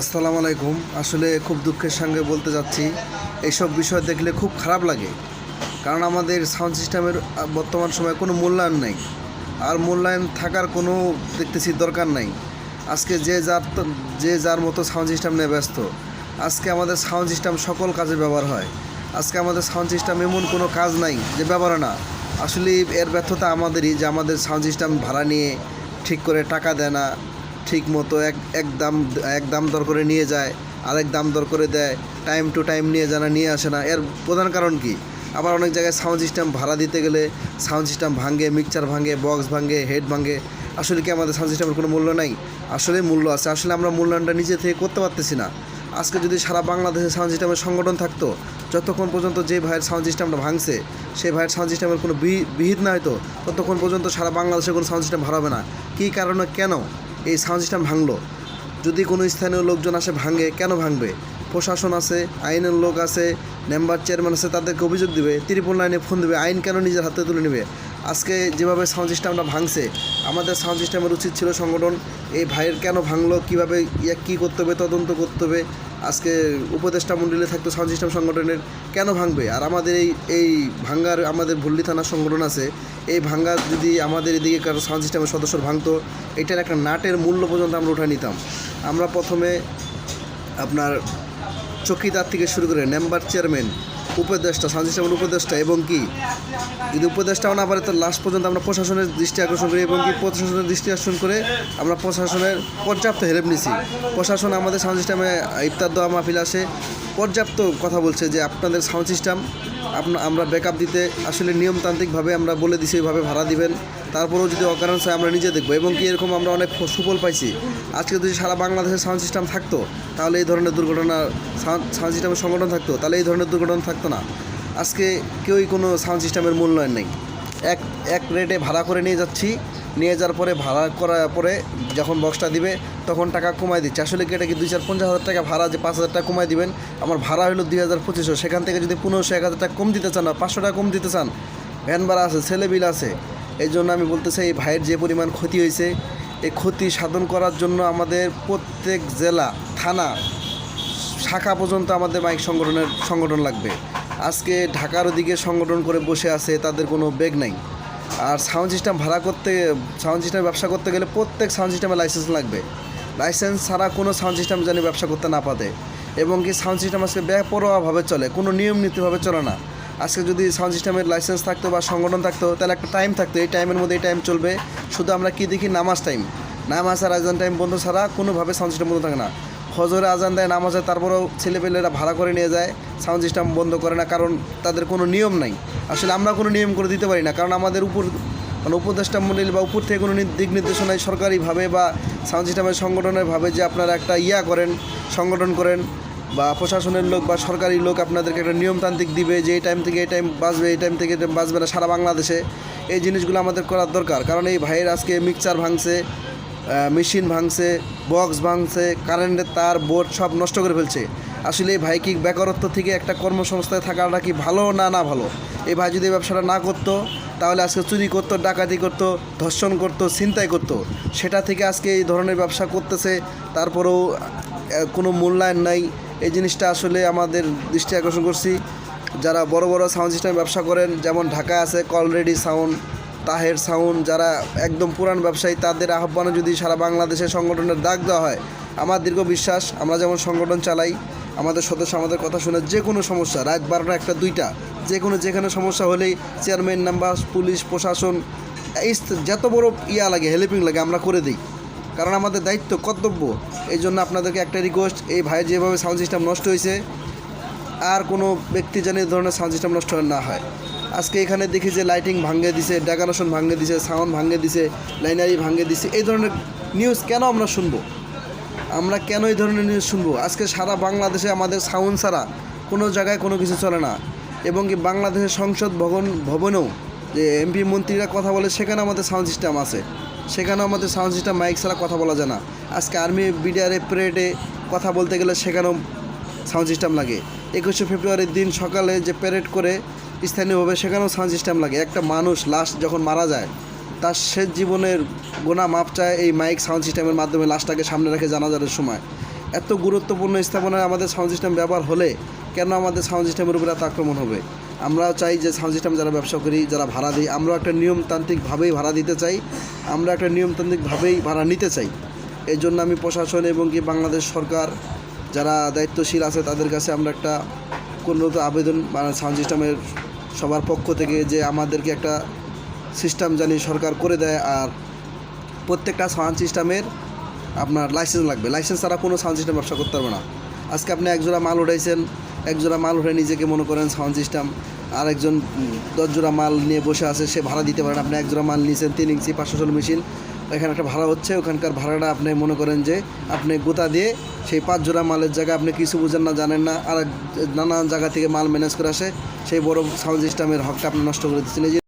আসসালামু আলাইকুম। আসলে খুব দুঃখের সঙ্গে বলতে যাচ্ছি, এইসব বিষয় দেখলে খুব খারাপ লাগে। কারণ আমাদের সাউন্ড সিস্টেমের বর্তমান সময়ে কোনো মূল্যায়ন নেই। আর মূল্যায়ন থাকার কোনো দেখতেছি দরকার নাই। আজকে যে যার যে যার মতো সাউন্ড সিস্টেম নিয়ে ব্যস্ত। আজকে আমাদের সাউন্ড সিস্টেম সকল কাজে ব্যবহার হয়। আজকে আমাদের সাউন্ড সিস্টেম এমন কোনো কাজ নাই যে ব্যবহার না। আসলে এর ব্যর্থতা আমাদেরই যে আমাদের সাউন্ড সিস্টেম ভাড়া নিয়ে ঠিক করে টাকা দেয় না। ঠিক মতো এক এক দাম এক দাম দর করে নিয়ে যায়, আরেক দাম দর করে দেয় টাইম টু টাইম নিয়ে জানা, নিয়ে আসে না। এর প্রধান কারণ কি? আবার অনেক জায়গায় সাউন্ড সিস্টেম ভাড়া দিতে গেলে সাউন্ড সিস্টেম ভাঙে মিক্সচার ভাঙে বক্স ভাঙে হেড ভাঙে। আসলে কি আমাদের সাউন্ড সিস্টেমের কোনো মূল্য নাই? আসলে মূল্য আছে। আসলে আমরা মূল্যায়নটা নিজে থেকে করতে পারতেছি না। আজকে যদি সারা বাংলাদেশে সাউন্ড সিস্টেমের সংগঠন থাকতো, যতক্ষণ পর্যন্ত যে ভাইয়ের সাউন্ড সিস্টেমটা ভাঙছে সেই ভাইয়ের সাউন্ড সিস্টেমের কোনো বিহিত না হতো ততক্ষণ পর্যন্ত সারা বাংলাদেশে কোনো সাউন্ড সিস্টেম ভাড়াবে না। কী কারণে কেন এই সাউন্ড সিস্টেম ভাঙলো? যদি কোনো স্থানীয় লোকজন আসে, ভাঙে, কেন ভাঙবে? প্রশাসন আছে, আইনের লোক আছে, মেম্বার চেয়ারম্যান আছে, তাদেরকে অভিযোগ দিবে, ত্রিপল লাইনে ফোন দেবে, আইন কেন নিজের হাতে তুলে নেবে? আজকে যেভাবে সাউন্ড সিস্টেমটা ভাঙছে, আমাদের সাউন্ড সিস্টেমের উচিত ছিল সংগঠন, এই ভাইয়ের কেন ভাঙলো, কীভাবে ইয়া, কী করতে হবে, তদন্ত করতে হবে, আজকে উপদেষ্টা মণ্ডলে থাকতো সাউন্ড সিস্টেম সংগঠনের, কেন ভাঙবে? আর আমাদের এই এই ভাঙ্গার, আমাদের ভল্লি থানার সংগঠন আছে, এই ভাঙ্গা যদি আমাদের এদিকে কারও সাউন্ড সিস্টেমের সদস্য ভাঙতো, এটার একটা নাটের মূল্য পর্যন্ত আমরা উঠে নিতাম। আমরা প্রথমে আপনার চকিদার থেকে শুরু করে মেম্বার চেয়ারম্যান উপদেষ্টা সানজি সিস্টেমের উপদেষ্টা এবং কি? যদি উপদেষ্টাও না পারে তো লাস্ট পর্যন্ত আমরা প্রশাসনের দৃষ্টি আকর্ষণ করি এবং কি প্রশাসনের দৃষ্টি আকর্ষণ করে আমরা প্রশাসনের পর্যাপ্ত হেল্প নিছি। প্রশাসন আমাদের সাউন্ড সিস্টেমে ইফতার দোয়া মাহফিল আসে। পর্যাপ্ত কথা বলছে যে আপনাদের সাউন্ড সিস্টেম আমরা ব্যাকআপ দিতে আসলে নিয়মতান্ত্রিকভাবে আমরা বলে দিছি, এইভাবে ভাড়া দিবেন। তারপরেও যদি অকারণ হয়, আমরা নিজে দেখব। এবং কি এরকম আমরা অনেক সুফল পাইছি। আজকে যদি সারা বাংলাদেশে সাউন্ড সিস্টেম থাকতো, তাহলে এই ধরনের দুর্ঘটনা সাউন্ড সিস্টেমের সংগঠন থাকতো, তাহলে এই ধরনের দুর্ঘটনা থাকতো না। আজকে কেউই কোনো সাউন্ড সিস্টেমের মূল্যায়ন নেই। এক এক রেটে ভাড়া করে নিয়ে যাচ্ছি, নিয়ে যাওয়ার পরে ভাড়া করার পরে যখন বক্সটা দিবে, তখন টাকা কমায় দিচ্ছে। আসলে কি এটা কি দুই চার পঞ্চাশ হাজার টাকা ভাড়া যে পাঁচ হাজার টাকা কমায় দিবেন? আমার ভাড়া হলো দুই হাজার পঁচিশশো। সেখান থেকে যদি পনেরোশো, এক হাজার টাকা কম দিতে চান না পাঁচশো টাকা কম দিতে চান, ভ্যান ভাড়া আছে ছেলে বিল আছে এই জন্য আমি বলতে চাই এই ভাইয়ের যে পরিমাণ ক্ষতি হয়েছে, এই ক্ষতি সাধন করার জন্য আমাদের প্রত্যেক জেলা, থানা, শাখা পর্যন্ত আমাদের মাইক সংগঠনের সংগঠন লাগবে। আজকে ঢাকার ওদিকে সংগঠন করে বসে আছে, তাদের কোনো বেগ নাই। আর সাউন্ড সিস্টেম ভাড়া করতে, সাউন্ড সিস্টেম ব্যবসা করতে গেলে প্রত্যেক সাউন্ড সিস্টেমে লাইসেন্স লাগবে। লাইসেন্স ছাড়া কোনো সাউন্ড সিস্টেম জানি ব্যবসা করতে না পারে। এবং কি সাউন্ড সিস্টেম আজকে বেপরোয়াভাবে চলে, কোনো নিয়ম নীতিভাবে চলে না। আজকে যদি সাউন্ড সিস্টেমের লাইসেন্স থাকতো বা সংগঠন থাকতো, তাহলে একটা টাইম থাকতো। এই টাইমের মধ্যে এই টাইম চলবে। শুধু আমরা কি দেখি? নামাজ টাইম নামাজ আর আজান টাইম বন্ধ ছাড়া কোনোভাবে সাউন্ড সিস্টেম বন্ধ থাকে না। ফজরে আজান দেয়, নামাজে তারপরেও ছেলেপেলেরা ভাড়া করে নিয়ে যায়। সাউন্ড সিস্টেম বন্ধ করে না, কারণ তাদের কোনো নিয়ম নাই। আসলে আমরা কোনো নিয়ম করে দিতে পারি না, কারণ আমাদের উপর মানে উপদেষ্টা মন্ডল বা উপর থেকে কোনো দিক নির্দেশনায় সরকারিভাবে বা সাউন্ড সিস্টেমের সংগঠনের ভাবে যে আপনারা একটা ইয়া করেন, সংগঠন করেন বা প্রশাসনের লোক বা সরকারি লোক আপনাদেরকে একটা নিয়মতান্ত্রিক দিবে যে এই টাইম থেকে এই টাইম বাঁচবে, এই টাইম থেকে বাঁচবে না, সারা বাংলাদেশে। এই জিনিসগুলো আমাদের করার দরকার। কারণ এই ভাইয়ের আজকে মিক্সচার ভাঙছে মেশিন ভাঙছে বক্স ভাঙছে কারেন্টের তার বোর্ড সব নষ্ট করে ফেলছে। আসলে এই ভাই কি বেকারত্ব থেকে একটা কর্মসংস্থায় থাকাটা কি ভালো না না ভালো? এই ভাই যদি ব্যবসাটা না করতো, তাহলে আজকে চুরি করতো, ডাকাতি করতো, ধর্ষণ করতো, ছিনতাই করতো। সেটা থেকে আজকে এই ধরনের ব্যবসা করতেছে, তারপরেও কোনো মূল্যায়ন নাই। এই জিনিসটা আসলে আমাদের দৃষ্টি আকর্ষণ করছি। যারা বড় বড় সাউন্ড সিস্টেম ব্যবসা করেন, যেমন ঢাকা আছে কলরেডি সাউন্ড তাহের সাউন্ড যারা একদম পুরান ব্যবসায়ী, তাদের আহ্বানে যদি সারা বাংলাদেশের সংগঠনের ডাক দেওয়া হয়, আমার দীর্ঘ বিশ্বাস, আমরা যেমন সংগঠন চালাই, আমাদের সদস্য আমাদের কথা শুনে যে কোনো সমস্যা, রাত বারোটা একটা দুইটা, যে কোনো যেখানে সমস্যা হলেই চেয়ারম্যান নাম্বার পুলিশ, প্রশাসন, এই যত বড় ইয়া লাগে হেল্পিং লাগে, আমরা করে দিই। কারণ আমাদের দায়িত্ব, কর্তব্য। এই জন্য আপনাদেরকে একটা রিকোয়েস্ট এই ভাইয়ের যেভাবে সাউন্ড সিস্টেম নষ্ট হয়েছে, আর কোনো ব্যক্তি যেন এই ধরনের সাউন্ড সিস্টেম নষ্ট না হয়। আজকে এখানে দেখি যে লাইটিং ভাঙে দিছে ডেকোরেশন ভাঙে দিছে সাউন্ড ভাঙে দিছে লাইনারি ভাঙে দিছে, এই ধরনের নিউজ কেন আমরা শুনব? আমরা কেন এই ধরনের নিউজ শুনব? আজকে সারা বাংলাদেশে আমাদের সাউন্ড ছাড়া কোনো জায়গায় কোনো কিছু চলে না। এবং কি বাংলাদেশের সংসদ ভবন, ভবনেও যে এমপি মন্ত্রীরা কথা বলে, সেখানে আমাদের সাউন্ড সিস্টেম আছে। সেখানেও আমাদের সাউন্ড সিস্টেম মাইক ছাড়া কথা বলা যায় না। আজকে আর্মি বিডিআরে প্যারেডে কথা বলতে গেলে সেখানেও সাউন্ড সিস্টেম লাগে। একুশে ফেব্রুয়ারির দিন সকালে যে প্যারেড করে স্থানীয়ভাবে সেখানেও সাউন্ড সিস্টেম লাগে। একটা মানুষ লাশ যখন মারা যায়, তার শেষ জীবনের গোনা মাপ চায় এই মাইক সাউন্ড সিস্টেমের মাধ্যমে লাশটাকে সামনে রেখে জানাজারের সময়। এত গুরুত্বপূর্ণ স্থাপনায় আমাদের সাউন্ড সিস্টেম ব্যবহার হলে কেন আমাদের সাউন্ড সিস্টেমের উপরে এত আক্রমণ হবে? আমরা চাই যে সাউন্ড সিস্টেম যারা ব্যবসা করি, যারা ভাড়া দিই আমরাও একটা নিয়মতান্ত্রিকভাবেই ভাড়া দিতে চাই, আমরা একটা নিয়মতান্ত্রিকভাবেই ভাড়া নিতে চাই। এই জন্য আমি প্রশাসন এবং কি বাংলাদেশ সরকার যারা দায়িত্বশীল আছে, তাদের কাছে আমরা একটা কোনোরূপ আবেদন সাউন্ড সিস্টেমের সবার পক্ষ থেকে যে আমাদেরকে একটা সিস্টেম জানি সরকার করে দেয় আর প্রত্যেকটা সাউন্ড সিস্টেমের আপনার লাইসেন্স লাগবে। লাইসেন্স ছাড়া কোনো সাউন্ড সিস্টেম ব্যবসা করতে পারবে না। আজকে আপনি একজোড়া মাল উঠাইছেন একজোড়া মাল উঠে নিজেকে মনে করেন সাউন্ড সিস্টেম আর একজন উম, দশ জোড়া মাল নিয়ে বসে আছে সে ভাড়া দিতে পারেন। আপনি একজোড়া মাল নিয়েছেন তিন ইঞ্চি পাঁচশো ষোলো মেশিন এখানে একটা ভাড়া হচ্ছে ওখানকার ভাড়াটা আপনি মনে করেন যে আপনি গোতা দিয়ে সেই পাঁচ জোড়া মালের জায়গায় আপনি কিছু বুঝেন না জানেন না আর নানান জায়গা থেকে মাল ম্যানেজ করে আসে সেই বড় সাউন্ড সিস্টেমের হকটা আপনি নষ্ট করে দিচ্ছেন।